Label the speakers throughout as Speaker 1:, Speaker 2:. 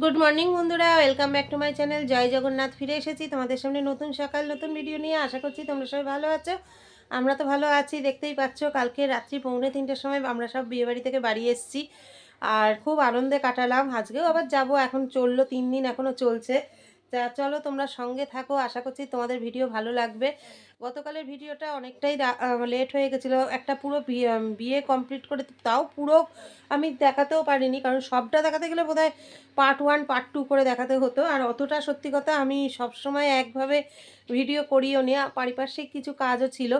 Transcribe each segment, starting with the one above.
Speaker 1: Good morning বন্ধুরা। Welcome back to my channel Jai Jagannath ফিরে এসেছি তোমাদের সামনে নতুন সকাল, নতুন ভিডিও নিয়ে। আশা করছি তোমরা সবাই ভালো আছো। আমরা তো ভালো আছি, দেখতেই পাচ্ছ, কালকে রাত্রি পৌনে তিনটের সময় আমরা সব বিয়েবাড়ি থেকে বাড়ি এসেছি। আর খুব আনন্দে কাটালাম। আজকেও আবার যাব। এখন চলল তিন দিন এখনও চলছে। তা চলো তোমরা সঙ্গে থাকো, আশা করছি তোমাদের ভিডিও ভালো লাগবে। গতকালের ভিডিওটা অনেকটাই লেট হয়ে গেছিল, একটা পুরো বিয়ে কমপ্লিট করে তাও পুরো আমি দেখাতেও পারিনি, কারণ সবটা দেখাতে গেলে বোধহয় পার্ট ওয়ান পার্ট টু করে দেখাতে হতো, আর অতটা সত্যি কথা আমি সবসময় একভাবে ভিডিও করিও নি পারিপার্শ্বিক কিছু কাজও ছিল।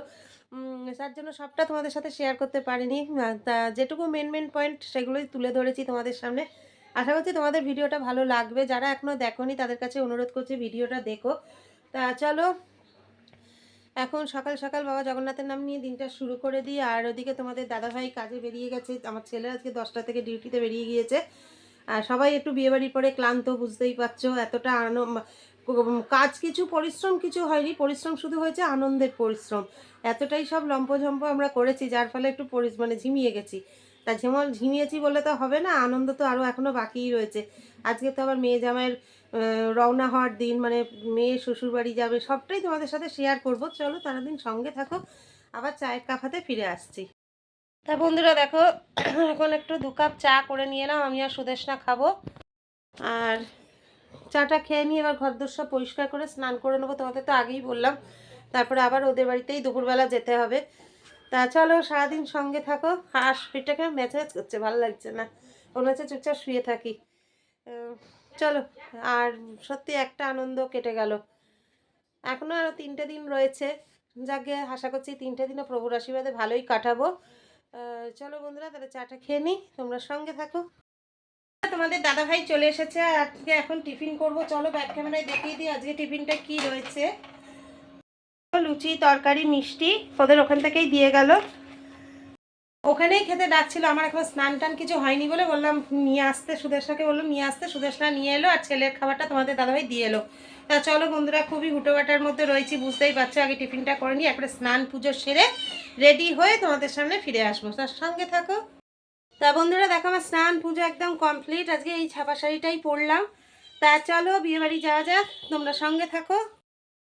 Speaker 1: তার জন্য সবটা তোমাদের সাথে শেয়ার করতে পারিনি তা যেটুকু মেন মেন পয়েন্ট সেগুলোই তুলে ধরেছি তোমাদের সামনে। আশা করছি তোমাদের ভিডিওটা ভালো লাগবে। যারা এখনও দেখোনি, তাদের কাছে অনুরোধ করছি ভিডিওটা দেখো। তা চলো, এখন সকাল সকাল বাবা জগন্নাথের নাম নিয়ে দিনটা শুরু করে দিই। আর ওদিকে তোমাদের দাদাভাই কাজে বেরিয়ে গেছে। আমার ছেলে আজকে দশটা থেকে ডিউটিতে বেরিয়ে গিয়েছে। আর সবাই একটু বিয়েবাড়ির পরে ক্লান্ত, বুঝতেই পারছ, এতটা কাজ কিছু, পরিশ্রম কিছু হয়নি। পরিশ্রম শুধু হয়েছে আনন্দের পরিশ্রম। এতটাই সব লম্পঝম্প আমরা করেছি, যার ফলে একটু মানে ঝিমিয়ে গেছি। তা যেমন ঝিমিয়েছি বলে তো হবে না, আনন্দ তো আরও এখনও বাকিই রয়েছে। আজকে তো আবার মেয়ে জামাইয়ের রওনা হওয়ার দিন মানে মেয়ে শ্বশুরবাড়ি যাবে, সবটাই তোমাদের সাথে শেয়ার করব। চলো তারা দিন সঙ্গে থাকো, আবার চায়ের কাপ হাতে ফিরে আসছি। তা বন্ধুরা দেখো, এখন একটু দু কাপ চা করে নিয়ে এলাম আমি আর সুদেশনা খাব। আর চাটা খেয়ে নিয়ে এবার ঘর সব পরিষ্কার করে স্নান করে নেব, তোমাদের তো আগেই বললাম। তারপরে আবার ওদের বাড়িতেই দুপুরবেলা যেতে হবে। তা চলো সারাদিন সঙ্গে থাকো। হাঁস পিঠটাকে ম্যাচ করছে, ভালো লাগছে না। মনে হচ্ছে চুপচাপ শুয়ে থাকি। চলো, আর সত্যি একটা আনন্দ কেটে গেল। এখনও আরও তিনটে দিন রয়েছে। যাকে আশা করছি তিনটে দিনে প্রভুর আশীর্বাদে ভালোই কাটাবো। চলো বন্ধুরা, তাহলে চাটা খেয়ে নিই তোমরা সঙ্গে থাকো। তোমাদের দাদা ভাই চলে এসেছে আর আজকে এখন টিফিন করব। চলো ব্যাক ক্যামেরায় দেখিয়ে দিই আজকে টিফিনটা কি রয়েছে। লুচি, তরকারি, মিষ্টি ওদের ওখান থেকেই দিয়ে গেল। ওখানেই খেতে ডাকছিল, আমার এখন স্নান টান কিছু হয়নি বলে বললাম, নিয়ে আসতে। সুদেশনাকে বললাম, নিয়ে আসতে। সুদেশনা নিয়ে এলো আর ছেলের খাবারটা তোমাদের দাদাভাই দিয়ে এলো। তা চলো বন্ধুরা, খুবই হুটোবাটার মধ্যে রয়েছি, বুঝতেই পারছ, আগে টিফিনটা করে নিই একবারে স্নান পুজো সেরে রেডি হয়ে তোমাদের সামনে ফিরে আসব। তার সঙ্গে থাকো। তা বন্ধুরা, দেখো আমার স্নান পুজো একদম কমপ্লিট, আজকে এই ছাপা শাড়িটাই পরলাম। তা চলো বিয়েবাড়ি যাওয়া যাক, তোমরা সঙ্গে থাকো।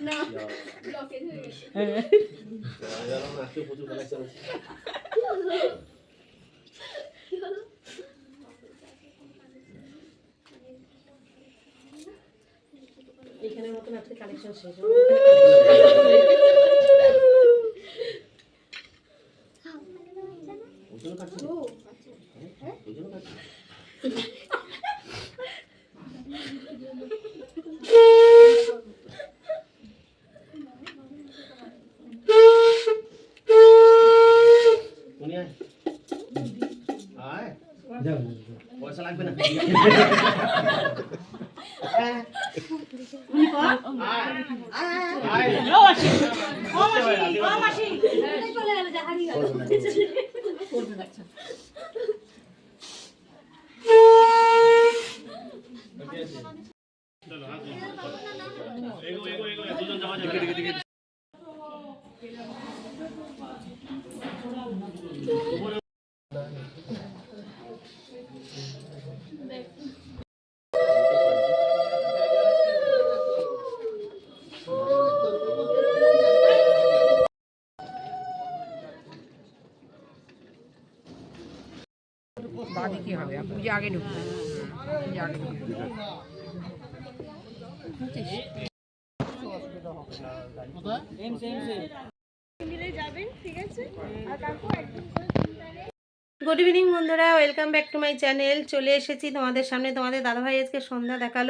Speaker 2: সা-
Speaker 1: এখানের মতন আজকে কালেকশন শেষ
Speaker 3: পয়সা লাগবে না
Speaker 4: বাদে কি হবে পুজো আগে ঢুকবে।
Speaker 1: গুড ইভিনিং বন্ধুরা। Welcome back to my channel চলে এসেছি তোমাদের সামনে। তোমাদের দাদাভাই আজকে সন্ধ্যা দেখাল।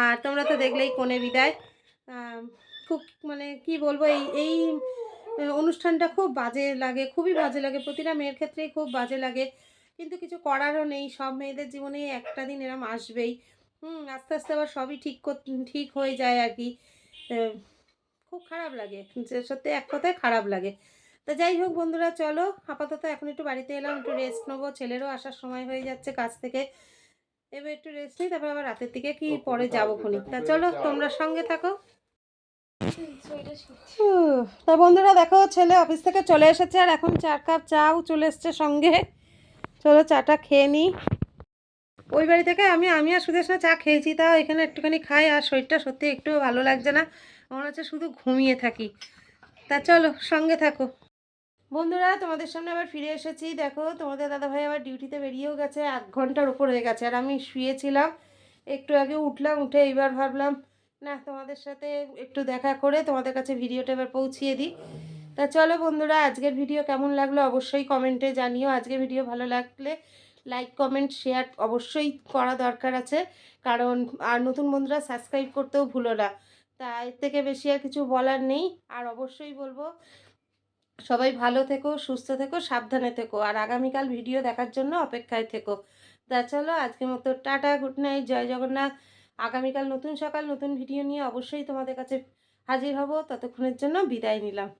Speaker 1: আর তোমরা তো দেখলেই কোণে বিদায়। খুব মানে কি বলব, এই এই অনুষ্ঠানটা খুব বাজে লাগে, খুবই বাজে লাগে। প্রতিটা মেয়ের ক্ষেত্রেই খুব বাজে লাগে। কিন্তু কিছু করারও নেই। সব মেয়েদের জীবনে একটা দিন এরম আসবেই। হুম আস্তে আস্তে আবার সবই ঠিক কর- ঠিক হয়ে যায় আর কি। খুব খারাপ লাগে। যে সত্যি এক কথায় খারাপ লাগে। তা যাই হোক বন্ধুরা চলো আপাতত এখন একটু বাড়িতে এলাম একটু রেস্ট নেব। ছেলেরও আসার সময় হয়ে যাচ্ছে কাজ থেকে। এবার একটু রেস্ট নিই তারপর আবার রাতের দিকে কি পরে যাব খনি। তা চলো তোমরা সঙ্গে থাকো। তা বন্ধুরা দেখো ছেলে অফিস থেকে চলে এসেছে আর এখন চার কাপ চাও চলে এসছে সঙ্গে। চলো চাটা খেয়ে নিই ওই বাড়ি থেকে আমি আমি আর সুদেশনা চা খেয়েছি, তাও এখানে একটুখানি খাই, আর শরীরটা সত্যি একটু ভালো লাগছে না। মনে হচ্ছে শুধু ঘুমিয়ে থাকি। তা চলো, সঙ্গে থাকো। বন্ধুরা, তোমাদের সামনে আবার ফিরে এসেছি। দেখো, তোমাদের দাদাভাই আবার ডিউটিতে বেরিয়েও গেছে এক ঘণ্টার উপর হয়ে গেছে, আর আমি শুয়েছিলাম। একটু আগে উঠলাম, উঠে এইবার ভাবলাম, না, তোমাদের সাথে একটু দেখা করে তোমাদের কাছে ভিডিওটা এবার পৌঁছিয়ে দিই। তা চলো বন্ধুরা, আজকের ভিডিও কেমন লাগল অবশ্যই কমেন্টে জানিও। আজকের ভিডিও ভালো লাগলে লাইক কমেন্ট শেয়ার অবশ্যই করা দরকার আছে। কারণ আর নতুন বন্ধুরা সাবস্ক্রাইব করতেও ভুলো না। তা এর থেকে বেশি আর কিছু বলার নেই। আর অবশ্যই বলব, সবাই ভালো থেকো, সুস্থ থেকো, সাবধানে থেকো। আর আগামীকাল ভিডিও দেখার জন্য অপেক্ষায় থেকো। তা চলো, আজকের মতো tata good night Jai Jagannath. আগামীকাল নতুন সকাল, নতুন ভিডিও নিয়ে অবশ্যই তোমাদের কাছে হাজির হব। ততক্ষণের জন্য বিদায় নিলাম।